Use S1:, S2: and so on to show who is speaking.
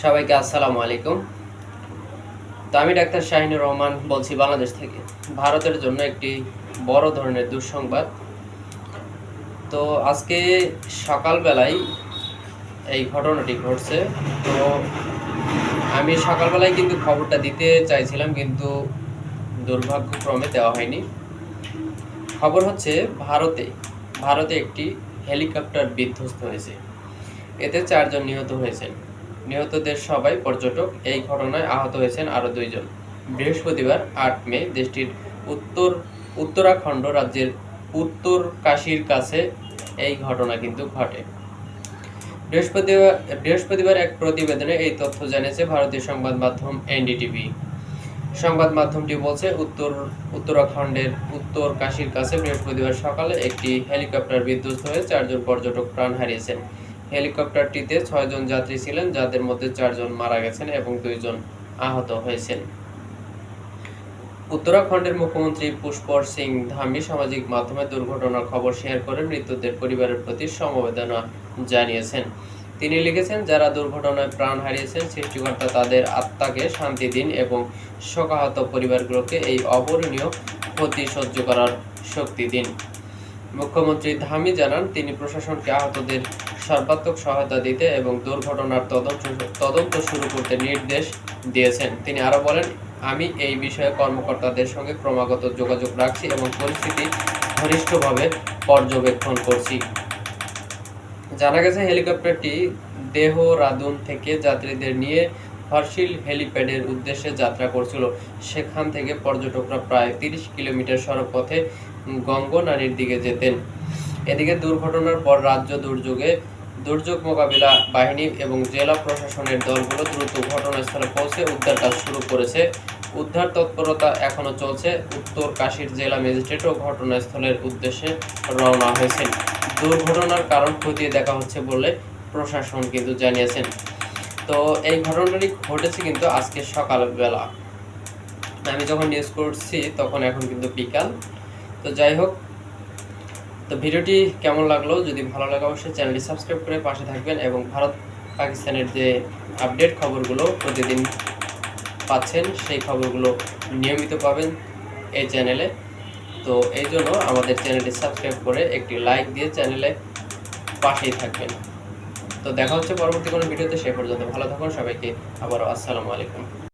S1: সবাইকে আসসালামু আলাইকুম। তো আমি ডাক্তার শাহিনুর রহমান বলছি বাংলাদেশ থেকে। ভারতের জন্য একটি বড় ধরনের দুঃসংবাদ। তো আজকে সকালবেলায় এই ঘটনাটি ঘটছে। তো আমি সকালবেলায় কিন্তু খবরটা দিতে চাইছিলাম, কিন্তু দুর্ভাগ্যক্রমে দেওয়া হয়নি। খবর হচ্ছে ভারতে ভারতে একটি হেলিকপ্টার বিধ্বস্ত হয়েছে। এতে চারজন নিহত হয়েছেন। নিহতদের সবাই পর্যটক। এই ঘটনায় আহত হয়েছেন আরও দুইজন। বৃহস্পতিবার আট মে দেশটির উত্তর, উত্তরাখণ্ড রাজ্যের উত্তর কাশীর কাছে এই ঘটনা কিন্তু ঘটে। বৃহস্পতিবার বৃহস্পতিবার এক প্রতিবেদনে এই তথ্য জানিয়েছে ভারতীয় সংবাদ মাধ্যম এনডিটিভি। সংবাদ মাধ্যমটি বলছে, উত্তর, উত্তরাখণ্ডের উত্তর কাশীর কাছে বৃহস্পতিবার সকালে একটি হেলিকপ্টার বিধ্বস্ত হয়ে চারজন পর্যটক প্রাণ হারিয়েছেন। হেলিকপ্টারটিতে ছয়জন যাত্রী ছিলেন, যাদের মধ্যে চারজন মারা গেছেন এবং দুইজন আহত হয়েছেন। উত্তরাখণ্ডের মুখ্যমন্ত্রী পুষ্পর সিং ধামি সামাজিক মাধ্যমে দুর্ঘটনার খবর শেয়ার করে মৃতদের পরিবারের প্রতি সমবেদনা জানিয়েছেন। তিনি লিখেছেন, যারা দুর্ঘটনায় প্রাণ হারিয়েছেন, সৃষ্টিকর্তা তাদের আত্মাকে শান্তি দিন এবং শোকাহত পরিবারগুলোকে এই অবর্ণীয় ক্ষতি সহ্য করার শক্তি দিন। মুখ্যমন্ত্রী ধামি জানান, তিনি প্রশাসনকে আহতদের সর্বাত্মক সহায়তা দিতে এবং দুর্ঘটনার তদন্ত তদন্ত শুরু করতে নির্দেশ দিয়েছেন। তিনি আরও বলেন, আমি এই বিষয়ে কর্মকর্তাদের সঙ্গে ক্রমাগত যোগাযোগ রাখছি এবং পরিস্থিতি ঘনিষ্ঠভাবে পর্যবেক্ষণ করছি। জানা গেছে, হেলিকপ্টারটি দেহরাদুন থেকে যাত্রীদের নিয়ে হর্ষিল হেলিপ্যাডের উদ্দেশ্যে যাত্রা করছিল। সেখান থেকে পর্যটকরা প্রায় তিরিশ কিলোমিটার সড়ক পথে গঙ্গনারীর দিকে যেতেন। এদিকে দুর্ঘটনার পর রাজ্য দুর্যোগে দুর্যোগ মোকাবিলা বাহিনী এবং জেলা প্রশাসনের দলগুলো দ্রুত ঘটনাস্থলে পৌঁছে উদ্ধার কাজ শুরু করেছে। উদ্ধার তৎপরতা এখনও চলছে। উত্তর কাশীর জেলা ম্যাজিস্ট্রেটও ঘটনাস্থলের উদ্দেশ্যে রওনা হয়েছেন। দুর্ঘটনার কারণ খতিয়ে দেখা হচ্ছে বলে প্রশাসন কিন্তু জানিয়েছেন। তো এই ঘটনাটি ঘটেছে কিন্তু আজকে সকালবেলা। আমি যখন নিউজ করছি, তখন এখন কিন্তু বিকাল। তো যাই হোক তো ভিডিওটি কেমন লাগল? যদি ভালো লাগে অবশ্যই চ্যানেলটি সাবস্ক্রাইব করে পাশে থাকবেন এবং ভারত পাকিস্তানের যে আপডেট খবরগুলো প্রতিদিন পাচ্ছেন, সেই খবরগুলো নিয়মিত পাবেন এই চ্যানেলে। তো এই জন্য আমাদের চ্যানেলটি সাবস্ক্রাইব করে একটি লাইক দিয়ে চ্যানেলে পাশেই থাকবেন। তো দেখা হচ্ছে পরবর্তী কোনো ভিডিওতে, সে পর্যন্ত ভালো থাকুন, সবাইকে আবারও আসসালামু আলাইকুম।